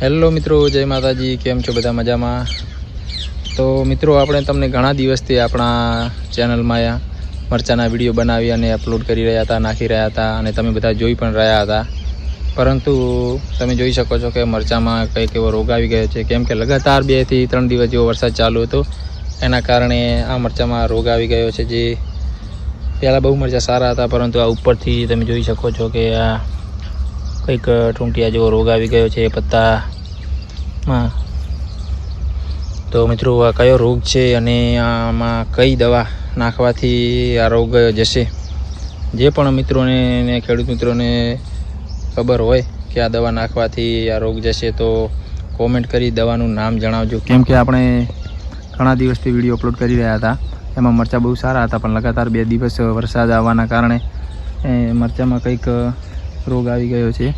Hello મિત્રો, જય માતાજી, કેમ છો બધા મજામાં? તો મિત્રો, આપણે તમને ઘણા દિવસથી આપણા ચેનલમાં મરચાના વીડિયો બનાવી અને અપલોડ કરી રહ્યા હતા, નાખી રહ્યા હતા અને તમે બધા જોઈ પણ રહ્યા હતા. પરંતુ તમે જોઈ શકો છો કે મરચામાં કંઈક એવો રોગ આવી ગયો છે. કેમ કે લગાતાર બેથી ત્રણ દિવસ જેવો વરસાદ ચાલુ હતો. એના કારણે આ મરચામાં રોગ આવી ગયો છે. જે પહેલાં બહુ મરચાં સારા હતા, પરંતુ આ ઉપરથી તમે જોઈ શકો છો કે આ કંઈક ટૂંટિયા જેવો રોગ આવી ગયો છે પત્તામાં તો મિત્રો, આ કયો રોગ છે અને આમાં કઈ દવા નાખવાથી આ રોગ જશે? જે પણ મિત્રોને ને ખેડૂત મિત્રોને ખબર હોય કે આ દવા નાખવાથી આ રોગ જશે તો કોમેન્ટ કરી દવાનું નામ જણાવજો. કેમ કે આપણે ઘણા દિવસથી વીડિયો અપલોડ કરી રહ્યા હતા. એમાં મરચાં બહુ સારા હતા, પણ લગાતાર બે દિવસ વરસાદ આવવાના કારણે, એ મરચાંમાં કંઈક રોગ આવી ગયો છે.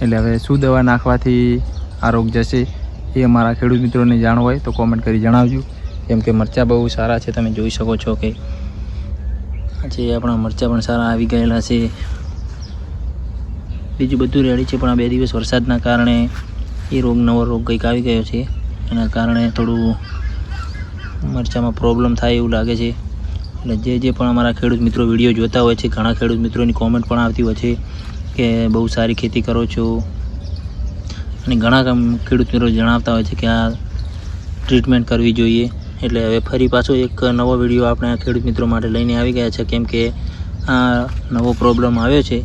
એટલે હવે શું દવા નાખવાથી આ રોગ જશે એ અમારા ખેડૂત મિત્રોને જાણ હોય તો કોમેન્ટ કરી જણાવજો. કેમ કે મરચાં બહુ સારા છે, તમે જોઈ શકો છો કે જે આપણા મરચાં પણ સારા આવી ગયેલા છે. બીજું બધું રેડી છે, પણ આ બે દિવસ વરસાદના કારણે એ રોગ નવો રોગ કંઈક આવી ગયો છે. એના કારણે થોડું મરચાંમાં પ્રોબ્લેમ થાય એવું લાગે છે. એટલે જે જે પણ અમારા ખેડૂત મિત્રો વીડિયો જોતા હોય છે, ઘણા ખેડૂત મિત્રોની કોમેન્ટ પણ આવતી હોય છે. કે બહુ સારી ખેતી કરો છો? અને ઘણા ખેડૂત મિત્રો જણાવતા હોય છે કે આ ટ્રીટમેન્ટ કરવી જોઈએ. એટલે હવે ફરી પાછો એક નવો વીડિયો આપણે આ ખેડૂત મિત્રો માટે લઈને આવી ગયા છે. કેમ કે આ નવો પ્રોબ્લેમ આવ્યો છે,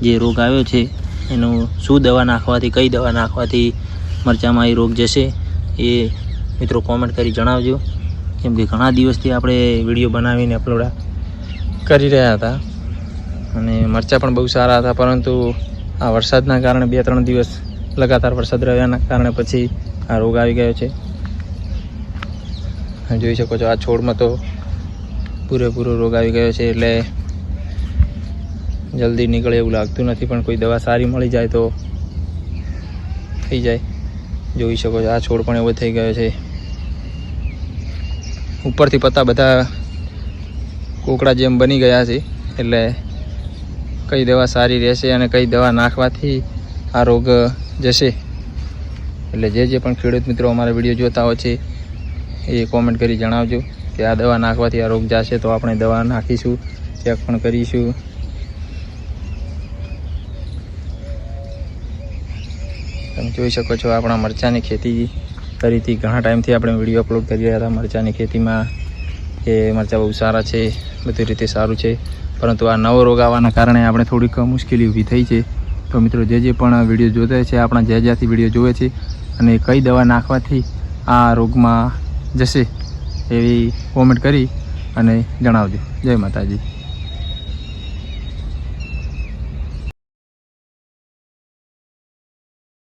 જે રોગ આવ્યો છે, એનું શું દવા નાખવાથી, કઈ દવા નાખવાથી મરચાંમાં એ રોગ જશે એ મિત્રો કોમેન્ટ કરી જણાવજો. કેમ કે ઘણા દિવસથી આપણે વીડિયો બનાવીને અપલોડ કરી રહ્યા હતા. અને મરચાં પણ બહુ સારા હતા, પરંતુ આ વરસાદના કારણે બે ત્રણ દિવસ લગાતાર વરસાદ રહ્યાના કારણે પછી આ રોગ આવી ગયો છે. જોઈ શકો છો, આ છોડમાં તો પૂરેપૂરો રોગ આવી ગયો છે, એટલે જલ્દી નીકળે એવું લાગતું નથી, પણ કોઈ દવા સારી મળી જાય તો થઈ જાય. જોઈ શકો છો, આ છોડ પણ એવો થઈ ગયો છે. ઉપરથી પત્તા બધા કોકડા જેમ બની ગયા છે, એટલે કઈ દવા સારી રહેશે અને કઈ દવા નાખવાથી આ રોગ જશે. એટલે જે જે પણ ખેડૂત મિત્રો અમારા વીડિયો જોતા હોય છે, એ કોમેન્ટ કરી જણાવજો કે આ દવા નાખવાથી આ રોગ જશે તો આપણે દવા નાખીશું, ચેક પણ કરીશું. તમે જોઈ શકો છો આપણા મરચાંની ખેતી કરીથી ઘણા ટાઈમથી આપણે વીડિયો અપલોડ કરી રહ્યા હતા. મરચાંની ખેતીમાં કે મરચાં બહુ સારા છે, બધી રીતે સારું છે. પરંતુ આ નવો રોગ આવવાના કારણે આપણે થોડીક મુશ્કેલી ઊભી થઈ છે. તો મિત્રો, જે જે પણ વીડિયો જોતા છે, આપણા જ્યાં જ્યાંથી વીડિયો જોવે છે અને કઈ દવા નાખવાથી આ રોગમાં જશે એવી કોમેન્ટ કરી અને જણાવજો. જય માતાજી.